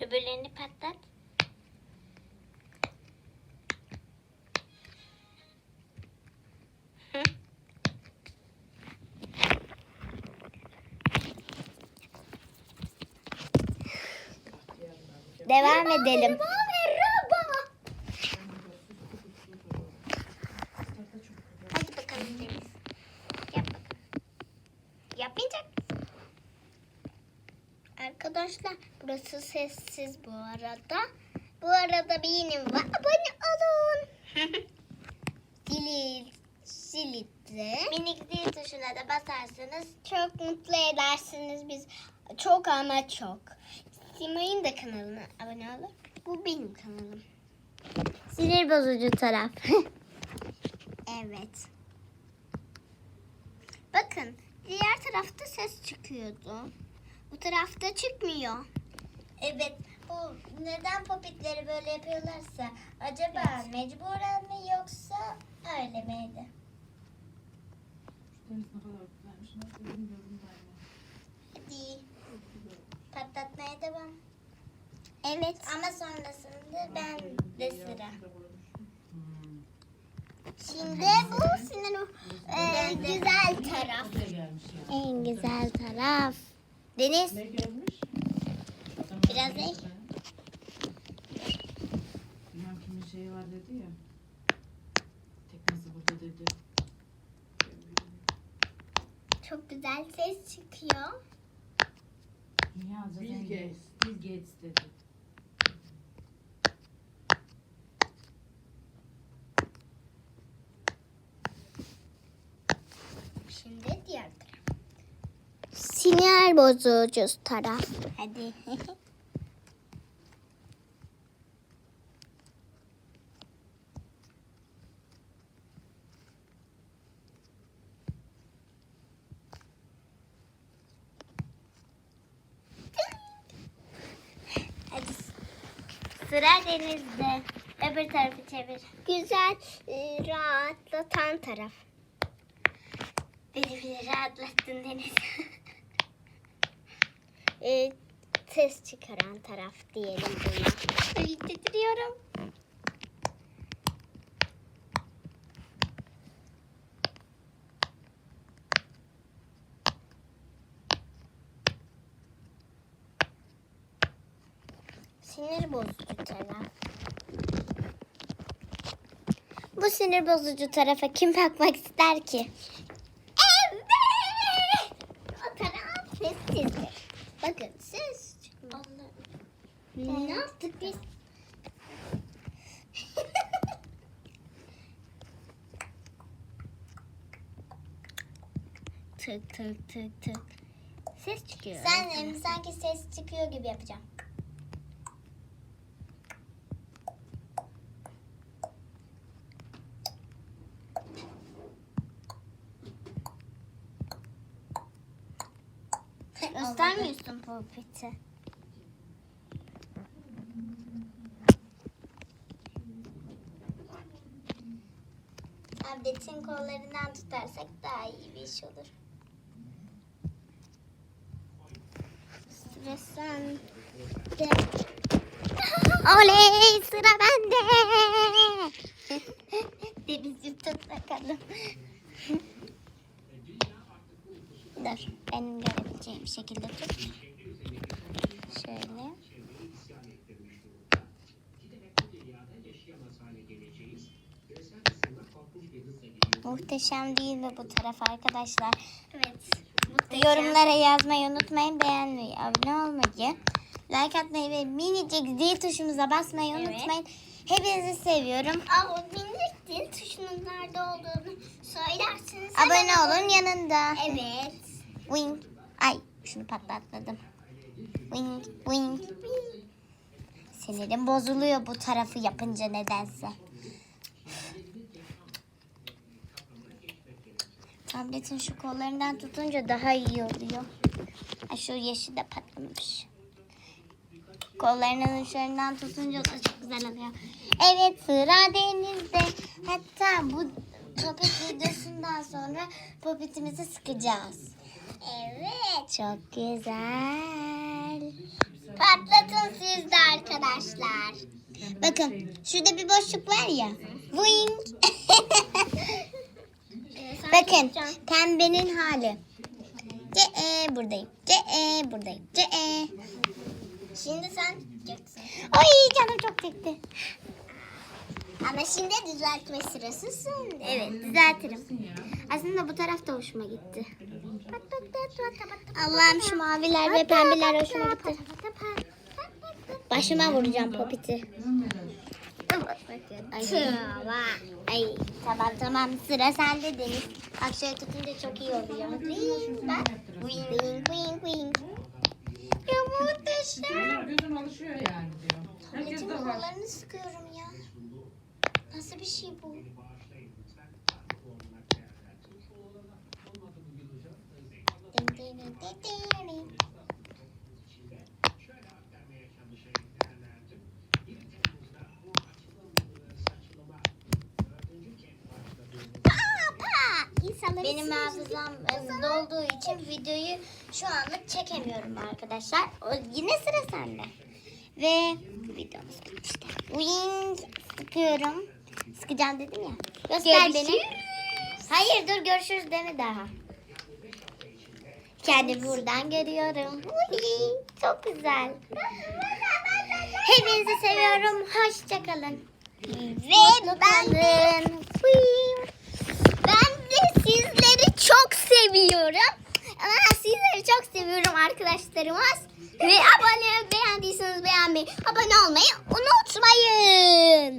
Öbürlerini patlat. Devam edelim. Hadi bakalım Deniz. Yap bakalım. Yapmayacak? Arkadaşlar burası sessiz bu arada. Bu arada benim var. Abone olun. Dili zilitte. Minik zil tuşuna da basarsanız çok mutlu edersiniz biz. Çok ama çok. Simay'ın da kanalına abone olun. Bu benim kanalım. Sinir bozucu taraf. evet. Bakın diğer tarafta ses çıkıyordu. Bu tarafta çıkmıyor. Evet. Bu neden popitleri böyle yapıyorlarsa acaba mecburen mi yoksa öyle miydi? Hadi. Patlatmaya devam. Evet ama sonrasında ben de sıra. Şimdi bu sinir e, güzel taraf. En güzel taraf. Deniz. Ne gelmiş? Biraz ne? Bilmem kimin şeyi var dedi ya. Teknesi burada dedi. Çok güzel ses çıkıyor. Dünya Bill zaten Gates. Bill Gates dedi. Şimdi diğer taraf. Sinir bozucu taraf. Hadi. Sıra denizde. Öbür tarafı çevir. Güzel, e, rahatlatan taraf. Beni bile rahatlattın Deniz. e, ses çıkaran taraf diyelim buna. Ay, titriyorum. Sinir bozucu taraf. Bu sinir bozucu tarafa kim bakmak ister ki? Evet. O taraf sessizdir. Bakın ses çıkmıyor. Ne yaptık biz? tık tık tık tık. Ses çıkıyor. Sen sanki ses çıkıyor gibi yapacağım. Göstermiyorsun popiti. Tabletin kollarından tutarsak daha iyi bir iş olur. Sıra sende. Oley sıra bende. Deniz'i tut bakalım. Dur benim görebileceğim şekilde tut. Şöyle. Muhteşem değil mi bu taraf arkadaşlar? Evet. Yorumlara yazmayı unutmayın. Beğenmeyi, abone olmayı, like atmayı ve minicik zil tuşumuza basmayı unutmayın. Hepinizi seviyorum. Aa, o minicik zil tuşunun nerede olduğunu söylerseniz. Abone olun yanında. Evet. Wing. Ay şunu patlatmadım. Wing, wing. Sinirim bozuluyor bu tarafı yapınca nedense. Tabletin şu kollarından tutunca daha iyi oluyor. Ay şu yeşil de patlamış. Kollarının uçlarından tutunca da çok güzel oluyor. Evet sıra denizde. Hatta bu popit videosundan sonra popitimizi sıkacağız. Evet. Çok güzel. Patlatın siz de arkadaşlar. Bakın şurada bir boşluk var ya. Wing. Bakın pembenin hali. Ce e buradayım. Ce e buradayım. Ce e. Şimdi sen çekeceksin. Ay canım çok çekti. Ama şimdi düzeltme sırası sende. Evet düzeltirim. Aslında bu taraf da hoşuma gitti. Allah'ım şu maviler ve pembeler hoşuma gitti. Başıma vuracağım popiti. Ay. Ay tamam tamam sıra sende Deniz. Bak şöyle tutunca çok iyi oluyor. Wing, bak. Wing wing wing wing. Ya muhteşem. Gözün alışıyor yani diyor. Herkes de var. sıkıyorum ya. Nasıl bir şey bu? Benim hafızam e, dolduğu için videoyu şu anlık çekemiyorum arkadaşlar. O, yine sıra sende. Ve videomuz bitti. Wing sıkıyorum. Sıkacağım dedim ya. Göster beni. Hayır dur görüşürüz deme daha. Kendi buradan görüyorum. Uy, Çok güzel. Hepinizi seviyorum. Hoşçakalın. Ve ben de sizleri çok seviyorum. Ama sizleri çok seviyorum arkadaşlarımız. Ve abone beğendiyseniz beğenmeyi, abone olmayı unutmayın.